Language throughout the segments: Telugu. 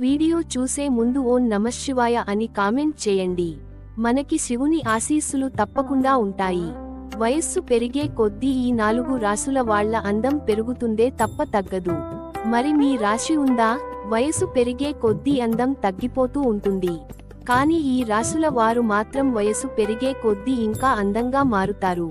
వీడియో చూసే ముందు ఓం నమశివాయ అని కామెంట్ చేయండి. మనకి శివుని ఆశీస్సులు తప్పకుండా ఉంటాయి. వయస్సు పెరిగే కొద్దీ ఈ నాలుగు రాసుల వాళ్ళ అందం పెరుగుతుందే తప్ప తగ్గదు. మరి మీ రాశి ఉందా? వయసు పెరిగే కొద్దీ అందం తగ్గిపోతూ ఉంటుంది. కానీ ఈ రాసుల వారు మాత్రం వయసు పెరిగే కొద్దీ ఇంకా అందంగా మారుతారు.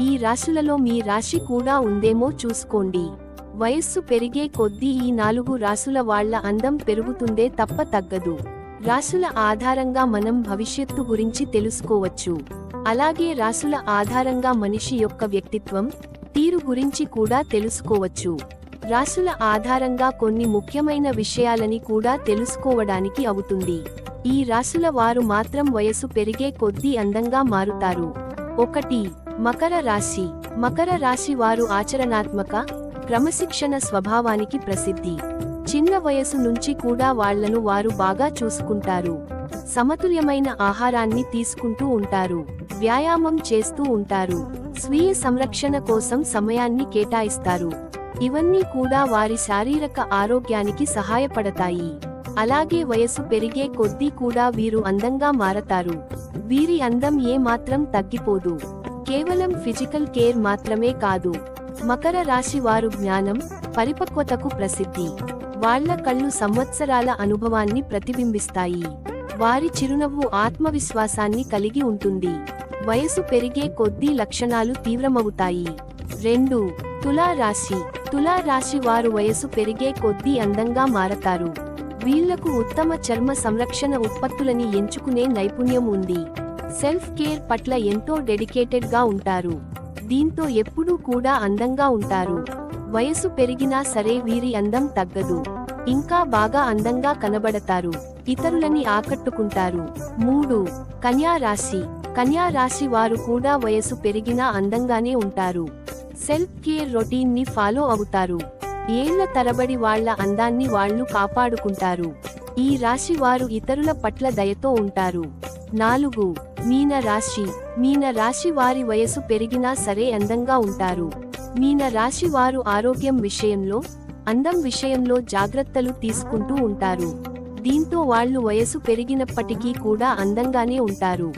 ఈ రాశులలో మీ రాశి కూడా ఉందేమో చూసుకోండి. వయస్సు పెరిగే కొద్దీ ఈ నాలుగు రాసుల వాళ్ళ అందం పెరుగుతుందే తప్ప తగ్గదు. రాసుల ఆధారంగా మనం భవిష్యత్తు గురించి తెలుసుకోవచ్చు. అలాగే రాసుల ఆధారంగా మనిషి యొక్క వ్యక్తిత్వం తీరు గురించి కూడా తెలుసుకోవచ్చు. రాసుల ఆధారంగా కొన్ని ముఖ్యమైన విషయాలని కూడా తెలుసుకోవడానికి అవుతుంది. ఈ రాసుల వారు మాత్రం వయసు పెరిగే కొద్దీ అందంగా మారుతారు. ఒకటి మకర రాశి. మకర రాశి వారు ఆచరణాత్మక క్రమశిక్షణ స్వభావానికి ప్రసిద్ధి. చిన్న వయసు నుంచి కూడా వాళ్ళను వారు బాగా చూసుకుంటారు. సమతుల్యమైన ఆహారాన్ని తీసుకుంటూ ఉంటారు. వ్యాయామం చేస్తూ ఉంటారు. స్వీయ సంరక్షణ కోసం సమయాన్ని కేటాయిస్తారు. ఇవన్నీ కూడా వారి శారీరక ఆరోగ్యానికి సహాయపడతాయి. అలాగే వయసు పెరిగే కొద్దీ కూడా వీరు అందంగా మారతారు. వీరి అందం ఏ మాత్రం తగ్గిపోదు. కేవలం ఫిజికల్ కేర్ మాత్రమే కాదు. మకర రాశి వారు జ్ఞానం పరిపక్వతకు ప్రసిద్ధి. వాళ్ళ కళ్ళు సంవత్సరాల అనుభవాన్ని ప్రతిబింబిస్తాయి. వారి చిరునవ్వు ఆత్మవిశ్వాసాన్ని కలిగి ఉంటుంది. వయసు పెరిగే కొద్దీ లక్షణాలు తీవ్రమవుతాయి. రెండు తులా రాశి. తులా రాశి వారు వయసు పెరిగే కొద్దీ అందంగా మారతారు. వీళ్ళకు ఉత్తమ చర్మ సంరక్షణ ఉత్పత్తులని ఎంచుకునే నైపుణ్యం ఉంది. సెల్ఫ్ కేర్ పట్ల ఎంతో డెడికేటెడ్గా ఉంటారు. దీంతో ఎప్పుడూ కూడా అందంగా ఉంటారు. వయసు పెరిగినా సరే వీరి అందం తగ్గదు. ఇంకా బాగా అందంగా కనబడతారు. ఇతరులని ఆకట్టుకుంటారు. మూడు కన్యా రాశి. కన్యా రాశి వారు కూడా వయసు పెరిగినా అందంగానే ఉంటారు. సెల్ఫ్ కేర్ రొటీన్ని ఫాలో అవుతారు. ఏళ్ళ తరబడి వాళ్ళ అందాన్ని వాళ్ళు కాపాడుకుంటారు. ఈ రాశి వారు ఇతరుల పట్ల దయతో ఉంటారు. నాలుగు మీన రాశి మీన రాశి వారి వయసు పెరిగినా సరే అందంగా ఉంటారు. మీన రాశి వారు ఆరోగ్యం విషయంలో అందం విషయంలో జాగ్రత్తలు తీసుకుంటూ ఉంటారు. దీంతో వాళ్ళు వయసు పెరిగినప్పటికీ కూడా అందంగానే ఉంటారు.